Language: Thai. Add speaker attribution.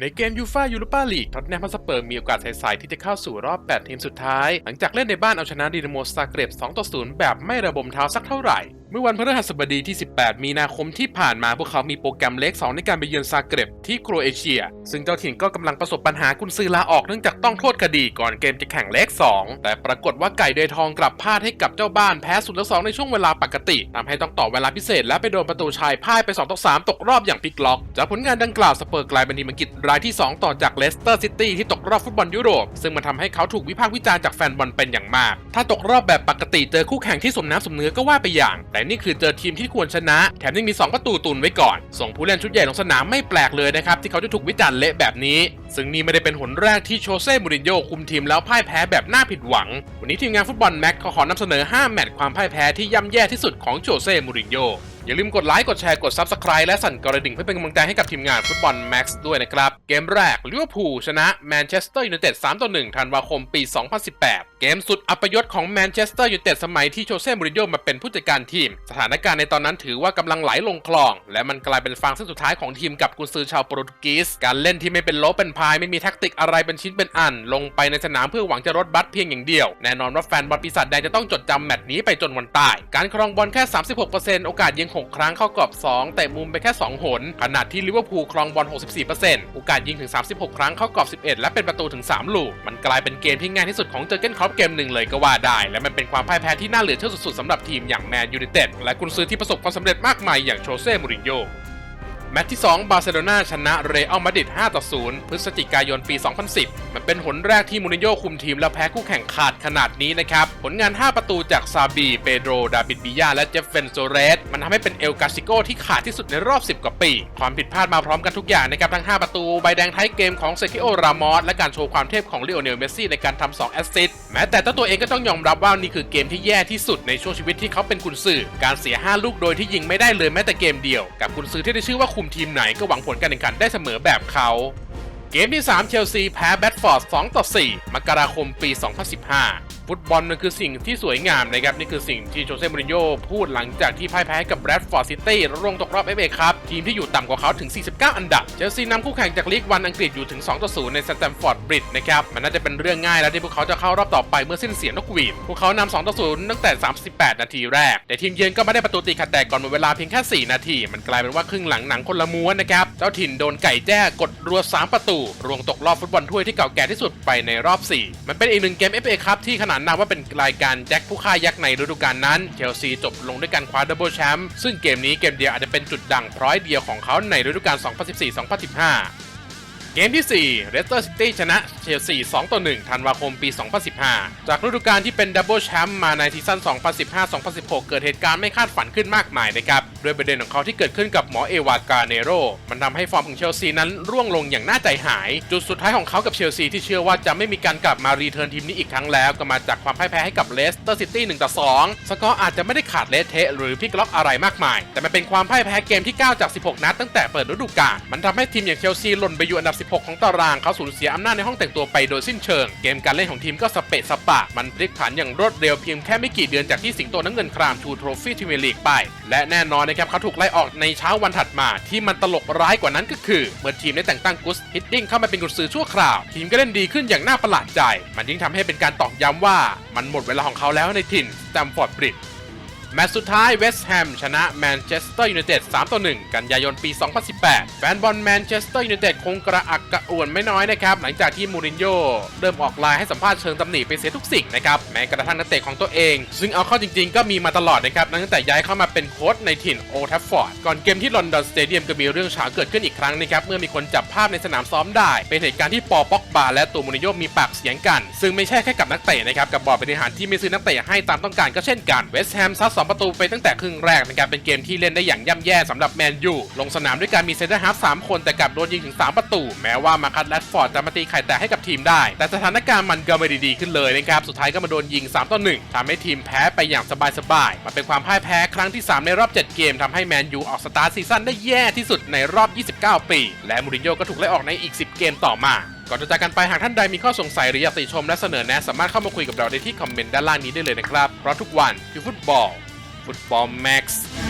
Speaker 1: ในเกมยูฟ่ายูโรปาลีกท็อตแนมฮอตสเปอร์มีโอกาสใสๆที่จะเข้าสู่รอบ 8 ทีมสุดท้าย หลังจากเล่นในบ้านเอาชนะดีนาโมซาเกรบ2ต่อ0แบบไม่ระบมเท้าสักเท่าไหร่ เมื่อวันพฤหัสบดีที่ 18 มีนาคมที่ผ่านมาพวกเขามีโปรแกรมเล็ก 2 ในการไปเยือนซาเกร็บที่โครเอเชีย ซึ่งเจ้าถิ่นก็กำลังประสบปัญหากุนซือลาออกเนื่องจากต้องโทษคดีก่อนเกมจะแข่งเล็ก 2 แต่ปรากฏว่าไก่เดยทองกลับพลาดให้กับเจ้าบ้านแพ้0ต่อ2ในช่วงเวลาปกติทำให้ต้องต่อเวลาพิเศษและไปโดนประตูชายพ่ายไป2ต่อ3ตกรอบอย่างพลิกล็อก จากผลงานดังกล่าวสเปอร์กลายเป็นทีมอังกฤษรายที่ 2 ต่อจากเลสเตอร์ซิตี้ที่ตกรอบฟุตบอลยุโรป ซึ่งมันทำให้เขาถูกวิพากษ์วิจารณ์จากแฟนบอลเป็นอย่างมาก ถ้าตกรอบแบบปกติเจอคู่แข่งที่สมน้ำสมเนื้อก็ว่าไปอย่างแต่นี่คือเจอทีมที่ควรชนะ แถมยังมี 2 ประตูตุนไว้ก่อน ส่งผู้เล่นชุดใหญ่ลงสนามไม่แปลกเลยนะครับที่เขาจะถูกวิจารณ์เละแบบนี้ ซึ่งนี่ไม่ได้เป็นหนแรกที่โชเซ่มูรินโญ่คุมทีมแล้วพ่ายแพ้แบบน่าผิดหวัง วันนี้ทีมงานฟุตบอลแม็กขอขอนำเสนอ 5 แมตช์ความพ่ายแพ้ที่ย่ำแย่ที่สุดของโชเซ่มูรินโญ่อย่าลืมกดไลค์กดแชร์กด Subscribe และสั่นกระดิ่งเพื่อเป็นกำลังใจให้กับทีมงานฟุตบอลแม็กซ์ด้วยนะครับ เกมแรกลิเวอร์พูลชนะแมนเชสเตอร์ยูไนเต็ด3ต่อ1ธันวาคมปี 2018 เกมสุดอัปยศของแมนเชสเตอร์ยูไนเต็ดสมัยที่โชเซ่มูรินโญ่มาเป็นผู้จัดการทีม สถานการณ์ในตอนนั้นถือว่ากำลังไหลลงคลอง และมันกลายเป็นฟางเส้นสุดท้ายของทีมกับกุนซือชาวโปรตุเกสการเล่นที่ไม่เป็นโลเป็นพายไม่มีแท็กติกอะไรเป็นชิ้นเป็นอัน ลงไปในสนามเพื่อหวังจะลดบัตเพียงอย่างเดียว แน่นอนว่าแฟนบอลปีศาจแดงจะต้องจดจำแมตช์นี้ไปจนวันตาย การครองบอลแค่ 36%โอกาสยิง 6 ครั้งเข้ากรอบ 2 แต่มุมไปแค่ 2 หน ขณะที่ลิเวอร์พูลครองบอล 64%โอกาสยิงถึง 36 ครั้งเข้ากรอบ 11 และเป็นประตูถึง 3 ลูก มันกลายเป็นเกมที่ง่ายที่สุดของเจอเกนครอปเกมหนึ่งเลยก็ว่าได้ และมันเป็นความพ่ายแพ้ที่น่าเหลือเชื่อสุดๆสำหรับทีมอย่างแมนยูไนเต็ดและกุนซือที่ประสบความสำเร็จมากมายอย่างโชเซ่มูรินโญ่ แมตช์ที่ 2 บาร์เซโลนาชนะเรอัลมาดริด5ต่อ0พฤศจิกายนปี 2010 มันเป็นหนแรกที่มูรินโญ่คุมทีมแล้วแพ้คู่แข่งขาดขนาดนี้นะครับ ผลงาน 5 ประตูจากซาบี เปโดร ดาบิดบิยา และเจฟเฟนโซเรส มันทำให้เป็นเอลกาซิโกที่ขาดที่สุดในรอบ 10 กว่าปี ความผิดพลาดมาพร้อมกันทุกอย่างนะครับ ทั้ง 5 ประตู ใบแดงท้ายเกมของเซคิโอ รามอส และการโชว์ความเทพของเลโอเนล เมสซี่ในการทำ2แอสซิสต์ แม้แต่เจ้าตัวเองก็ต้องยอมรับว่านี่คือเกมที่แย่ที่สุดในช่วงชีวิตที่เขาเป็นกุนซือการเสีย 5 ลูกโดยที่ยิงไม่ได้เลยแม้แต่เกมเดียว กับกุนซือที่ได้ชื่อว่าคุมทีมไหนก็หวังผลการแข่งขันได้เสมอแบบเขา เกมที่ 3 เชลซีแพ้แบดฟอร์ด2ต่อ4มกราคมปี 2015 ฟุตบอลมันคือสิ่งที่สวยงามนะครับ นี่คือสิ่งที่โจเซ่มูรินโญ่พูดหลังจากที่พ่ายแพ้ให้กับแบรดฟอร์ดซิตี้ลงตกรอบเอฟเอครับ ทีมที่อยู่ต่ำกว่าเขาถึง 49 อันดับ เชลซีนำคู่แข่งจากลีกวันอังกฤษอยู่ถึง 2 ต่อ 0 ในสแตมฟอร์ดบริดจ์นะครับ มันน่าจะเป็นเรื่องง่ายแล้วที่พวกเขาจะเข้ารอบต่อไปเมื่อสิ้นเสียงนกหวีด พวกเขานำ2ต่อ 0 ตั้งแต่ 38 นาทีแรก แต่ทีมเยือนก็ไม่ได้ประตูตีขัดแตกก่อนหมดเวลาเพียงแค่ 4 นาที มันกลายเป็นว่าครึ่งหลังหนังคนละม้วนนะครับ เจ้าถิ่นโดนไก่แจ้กดรัว 3 ประตู รวงตกรอบฟุตบอลถ้วยที่เก่าแก่ที่สุดไปในรอบ 4 มันเป็นอีกหนึ่งเกม FA ครับที่ขนานนามว่าเป็นรายการแจ็คผู้ฆ่ายักษ์ในฤดูกาลนั้นเชลซีจบลงด้วยการคว้าดับเบิลแชมป์ซึ่งเกมนี้เกมเดียวอาจจะเป็นจุดดังพร้อยเดียวของเขาในฤดูกาล2014-2015 เกมที่ 4เรสเตอร์ซิตี้ชนะเชลซี2ต่อ1ธันวาคมปี 2015 จากฤดูกาลที่เป็นดับเบิลแชมป์มาในซีซั่น 2015-2016 เกิดเหตุการณ์ไม่คาดฝันขึ้นมากมายนะครับด้วยประเด็นของเขาที่เกิดขึ้นกับหมอเอวากาเนโร มันทำให้ฟอร์มของเชลซีนั้นร่วงลงอย่างน่าใจหาย จุดสุดท้ายของเขากับเชลซีที่เชื่อว่าจะไม่มีการกลับมารีเทิร์นทีมนี้อีกครั้งแล้ว ก็มาจากความพ่ายแพ้ให้กับเลสเตอร์ซิตี้1ต่อ2สกอร์อาจจะไม่ได้ขาดเละเทะหรือพลิกล็อกอะไรมากมาย แต่มันเป็นความพ่ายแพ้เกมที่ 9 จาก 16 นัดตั้งแต่เปิดฤดูกาลมันทำให้ทีมอย่างเชลซีหล่นไปอยู่อันดับ16 ของตารางเขาสูญเสียอำนาจในห้องแต่งตัวไปโดยสิ้นเชิง เกมการเล่นของทีมก็สเปะสปะ มันพลิกผันอย่างรวดเร็วเพียงแค่ไม่กี่เดือนจากที่สิงโตน้ำเงินครามชูโทรฟี่ทีมลีกไป และแน่นอนนะครับเขาถูกไล่ออกในเช้าวันถัดมา ที่มันตลกร้ายกว่านั้นก็คือเมื่อทีมได้แต่งตั้งกุสฮิตติ้งเข้ามาเป็นกุญซือชั่วคราว ทีมก็เล่นดีขึ้นอย่างน่าประหลาดใจ มันยิ่งทำให้เป็นการตอกย้ำว่า มันหมดเวลาของเขาแล้วในถิ่นสแตมฟอร์ดบริดจ์ แมตช์สุดท้ายเวสต์แฮมชนะแมนเชสเตอร์ยูไนเต็ด3ต่อ1กันยายนปี 2018 แฟนบอลแมนเชสเตอร์ยูไนเต็ดคงกระอักกระอ่วนไม่น้อยนะครับ หลังจากที่มูรินโญ่เริ่มออกไลน์ให้สัมภาษณ์เชิงตำหนิไปเสียทุกสิ่งนะครับ แม้กระทั่งนักเตะของตัวเอง ซึ่งเอาเข้าจริงๆ ก็มีมาตลอดนะครับ ตั้งแต่ย้ายเข้ามาเป็นโค้ชในถิ่นโอทัฟฟอร์ด ก่อนเกมที่ลอนดอนสเตเดียมก็มีเรื่องเฉาเกิดขึ้นอีกครั้งนะครับเมื่อมีคนจับภาพในสนามซ้อมได้ เป็นเหตุการณ์ที่ปอป็อกบาและตัวมูรินโญ่มีปากเสียงกัน ซึ่งไม่ใช่แค่กับนักเตะนะครับกับบอร์ดบริหารที่ไม่ซื้อนักเตะให้ตามต้องการก็เช่นกันเวสต์แฮมซัดสองประตูไปตั้งแต่ครึ่งแรกนะครับเป็นเกมที่เล่นได้อย่างย่ำแย่สำหรับแมนยูลงสนามด้วยการมีเซนเตอร์ฮาร์ฟสามคนแต่กลับโดนยิงถึง 3 ประตู แม้ว่ามาคัตแรดฟอร์ดจะมาตีไข่แตกให้กับทีมได้ แต่สถานการณ์มันก็ไม่ได้ดีขึ้นเลยนะครับสุดท้ายก็มาโดนยิง3ต่อ1ทำให้ทีมแพ้ไปอย่างสบายๆมันเป็นความพ่ายแพ้ครั้งที่ 3 ในรอบ 7 เกมทำให้แมนยูออกสตาร์ทซีซั่นได้แย่ที่สุดในรอบ 29 ปี และมูรินโญ่ก็ถูกไล่ออกในอีก 10 เกมต่อมาก่อนจะจากกันไปหากท่านใดมีข้อสงสัยหรืออยากติชมและเสนอแนะ สามารถเข้ามาคุยกับเราได้ที่คอมเมนต์ด้านล่างนี้ได้เลยนะครับ เพราะทุกวันคือฟุตบอล Football Max.